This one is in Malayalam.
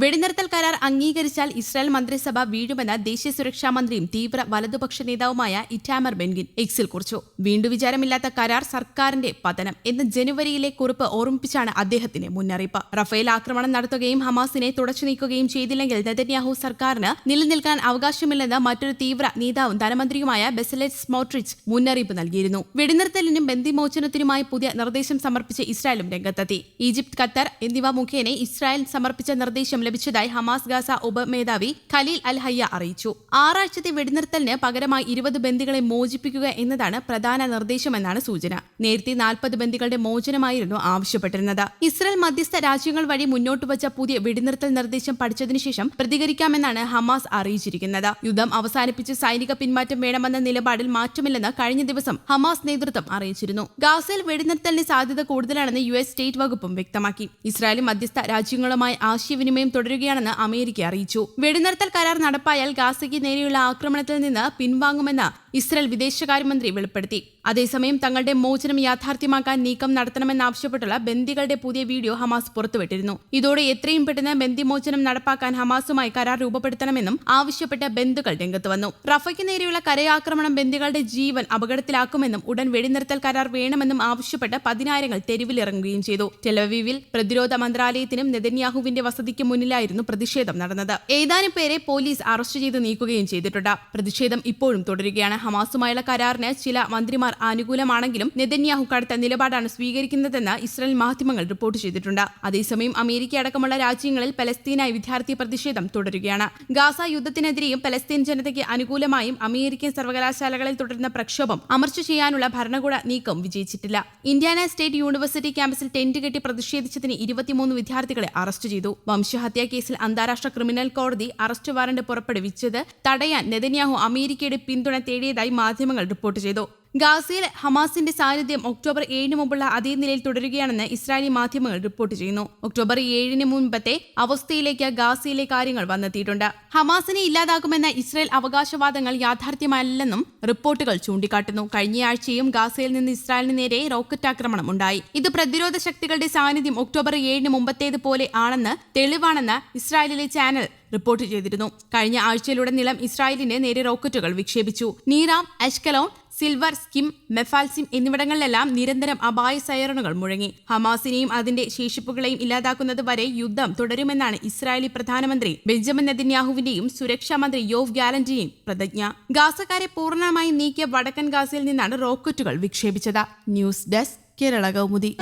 വെടിനിർത്തൽ കരാർ അംഗീകരിച്ചാൽ ഇസ്രായേൽ മന്ത്രിസഭ വീഴുമെന്ന് ദേശീയ സുരക്ഷാ മന്ത്രിയും തീവ്ര വലതുപക്ഷ നേതാവുമായ ഇറ്റാമർ ബെൻഗിൻ എക്സിൽ കുറിച്ചു. വീണ്ടും വിചാരമില്ലാത്ത കരാർ സർക്കാരിന്റെ പതനം എന്ന് ജനുവരിയിലെ കുറിപ്പ് ഓർമ്മിപ്പിച്ചാണ് അദ്ദേഹത്തിന്റെ മുന്നറിയിപ്പ്. റഫേൽ ആക്രമണം നടത്തുകയും ഹമാസിനെ തുടച്ചു നീക്കുകയും ചെയ്തില്ലെങ്കിൽ നെതന്യാഹു സർക്കാരിന് നിലനിൽക്കാൻ അവകാശമില്ലെന്ന് മറ്റൊരു തീവ്ര നേതാവും ധനമന്ത്രിയുമായ ബെസലേറ്റ് സ്മോട്രിച്ച് മുന്നറിയിപ്പ് നൽകിയിരുന്നു. വെടിനിർത്തലിനും ബന്ദിമോചനത്തിനുമായി പുതിയ നിർദ്ദേശം സമർപ്പിച്ച് ഇസ്രായേലും രംഗത്തെത്തി. ഈജിപ്ത് ഖത്തർ എന്നിവ മുഖേന ഇസ്രായേൽ സമർപ്പിച്ച നിർദ്ദേശം ലഭിച്ചതായി ഹമാസ് ഗാസ ഉപമേധാവി ഖലീൽ അൽ ഹയ്യ അറിയിച്ചു. ആറാഴ്ചത്തെ വെടിനിർത്തലിന് പകരമായി ഇരുപത് ബന്ദികളെ മോചിപ്പിക്കുക എന്നതാണ് പ്രധാന നിർദ്ദേശമെന്നാണ് സൂചന. നേരത്തെ നാൽപ്പത് ബന്ദികളുടെ മോചനമായിരുന്നു ആവശ്യപ്പെട്ടിരുന്നത്. ഇസ്രായേൽ മധ്യസ്ഥ രാജ്യങ്ങൾ വഴി മുന്നോട്ട് വച്ച പുതിയ വെടിനിർത്തൽ നിർദ്ദേശം പഠിച്ചതിനു ശേഷം പ്രതികരിക്കാമെന്നാണ് ഹമാസ് അറിയിച്ചിരിക്കുന്നത്. യുദ്ധം അവസാനിപ്പിച്ച് സൈനിക പിന്മാറ്റം വേണമെന്ന നിലപാടിൽ മാറ്റമില്ലെന്ന് കഴിഞ്ഞ ദിവസം ഹമാസ് നേതൃത്വം അറിയിച്ചിരുന്നു. ഗാസയിൽ വെടിനിർത്തലിന് സാധ്യത കൂടുതലാണെന്ന് യു എസ് സ്റ്റേറ്റ് വകുപ്പും വ്യക്തമാക്കി. ഇസ്രായേലും മധ്യസ്ഥ രാജ്യങ്ങളുമായി ആശയവിനിമയം തുടരുകയാണെന്ന് അമേരിക്ക അറിയിച്ചു. വെടിനിർത്തൽ കരാർ നടപ്പായാൽ ഗാസയ്ക്ക് നേരെയുള്ള ആക്രമണത്തിൽ നിന്ന് പിൻവാങ്ങുമെന്ന് ഇസ്രായേൽ വിദേശകാര്യമന്ത്രി വെളിപ്പെടുത്തി. അതേസമയം തങ്ങളുടെ മോചനം യാഥാർത്ഥ്യമാക്കാൻ നീക്കം നടത്തണമെന്നാവശ്യപ്പെട്ടുള്ള ബന്ദികളുടെ പുതിയ വീഡിയോ ഹമാസ് പുറത്തുവിട്ടിരുന്നു. ഇതോടെ എത്രയും പെട്ടെന്ന് ബന്ദിമോചനം നടപ്പാക്കാൻ ഹമാസുമായി കരാർ രൂപപ്പെടുത്തണമെന്നും ആവശ്യപ്പെട്ട ബന്ധുക്കൾ രംഗത്ത് വന്നു. റഫയ്ക്ക് നേരെയുള്ള കരയാക്രമണം ബന്ദികളുടെ ജീവൻ അപകടത്തിലാക്കുമെന്നും ഉടൻ വെടിനിർത്തൽ കരാർ വേണമെന്നും ആവശ്യപ്പെട്ട് പതിനായിരങ്ങൾ തെരുവിലിറങ്ങുകയും ചെയ്തു. ടെലവീവിൽ പ്രതിരോധ മന്ത്രാലയത്തിനും നെതന്യാഹുവിന്റെ വസതിക്ക് മുന്നിലായിരുന്നു പ്രതിഷേധം നടന്നത്. ഏതാനും പേരെ പോലീസ് അറസ്റ്റ് ചെയ്ത് നീക്കുകയും ചെയ്തിട്ടുണ്ട്. പ്രതിഷേധം ഇപ്പോഴും തുടരുകയാണ്. ഹമാസുമായുള്ള കരാറിന് ചില മന്ത്രിമാർ ആനുകൂലമാണെങ്കിലും നെതന്യാഹു കടുത്ത നിലപാടാണ് സ്വീകരിക്കുന്നതെന്ന് ഇസ്രായേൽ മാധ്യമങ്ങൾ റിപ്പോർട്ട് ചെയ്തിട്ടുണ്ട്. അതേസമയം അമേരിക്ക അടക്കമുള്ള രാജ്യങ്ങളിൽ പലസ്തീനായി വിദ്യാർത്ഥി പ്രതിഷേധം തുടരുകയാണ്. ഗാസ യുദ്ധത്തിനെതിരെയും പലസ്തീൻ ജനതയ്ക്ക് അനുകൂലമായും അമേരിക്കൻ സർവകലാശാലകളിൽ തുടരുന്ന പ്രക്ഷോഭം അമർച്ച ചെയ്യാനുള്ള ഭരണകൂട നീക്കം വിജയിച്ചിട്ടില്ല. ഇന്ത്യാന സ്റ്റേറ്റ് യൂണിവേഴ്സിറ്റി ക്യാമ്പസിൽ ടെന്റ് കെട്ടി പ്രതിഷേധിച്ചതിന് ഇരുപത്തിമൂന്ന് വിദ്യാർത്ഥികളെ അറസ്റ്റ് ചെയ്തു. വംശഹത്യാ കേസിൽ അന്താരാഷ്ട്ര ക്രിമിനൽ കോടതി അറസ്റ്റ് വാറന്റ് പുറപ്പെടുവിച്ചത് തടയാൻ നെതന്യാഹു അമേരിക്കയുടെ പിന്തുണ തേടിയതായി മാധ്യമങ്ങൾ റിപ്പോർട്ട് ചെയ്തു ഗാസയിൽ ഹമാസിന്റെ സാന്നിധ്യം ഒക്ടോബർ ഏഴിന് മുമ്പുള്ള അതേ നിലയിൽ തുടരുകയാണെന്ന് ഇസ്രായേലി മാധ്യമങ്ങൾ റിപ്പോർട്ട് ചെയ്യുന്നു. ഒക്ടോബർ ഏഴിന് മുൻപത്തെ അവസ്ഥയിലേക്ക് ഗാസയിലെ കാര്യങ്ങൾ വന്നെത്തിയിട്ടുണ്ട്. ഹമാസിനെ ഇല്ലാതാക്കുമെന്ന ഇസ്രായേൽ അവകാശവാദങ്ങൾ യാഥാർത്ഥ്യമല്ലെന്നും റിപ്പോർട്ടുകൾ ചൂണ്ടിക്കാട്ടുന്നു. കഴിഞ്ഞയാഴ്ചയും ഗാസയിൽ നിന്ന് ഇസ്രായേലിന് നേരെ റോക്കറ്റ് ആക്രമണം ഉണ്ടായി. ഇത് പ്രതിരോധ ശക്തികളുടെ സാന്നിധ്യം ഒക്ടോബർ ഏഴിന് മുമ്പത്തേതുപോലെ ആണെന്ന് തെളിവാണെന്ന് ഇസ്രായേലിലെ ചാനൽ റിപ്പോർട്ട് ചെയ്തിരുന്നു. കഴിഞ്ഞ ആഴ്ചയിലുടനീളം ഇസ്രായേലിന് നേരെ റോക്കറ്റുകൾ വിക്ഷേപിച്ചു. നീറാം അഷ്കലോൺ സിൽവർ സ്കിം മെഫാൽസിം എന്നിവിടങ്ങളിലെല്ലാം നിരന്തരം അപായ സൈറണുകൾ മുഴങ്ങി. ഹമാസിനെയും അതിന്റെ ശേഷിപ്പുകളെയും ഇല്ലാതാക്കുന്നത് വരെ യുദ്ധം തുടരുമെന്നാണ് ഇസ്രായേലി പ്രധാനമന്ത്രി ബെഞ്ചമിൻ നെതിന്യാഹുവിന്റെയും സുരക്ഷാ മന്ത്രി യോവ് ഗാലന്റിയും പ്രതിജ്ഞ. ഗാസക്കാരെ പൂർണമായും നീക്കിയ വടക്കൻ ഗാസയിൽ നിന്നാണ് റോക്കറ്റുകൾ വിക്ഷേപിച്ചത്. News desk Kerala Kaumudi.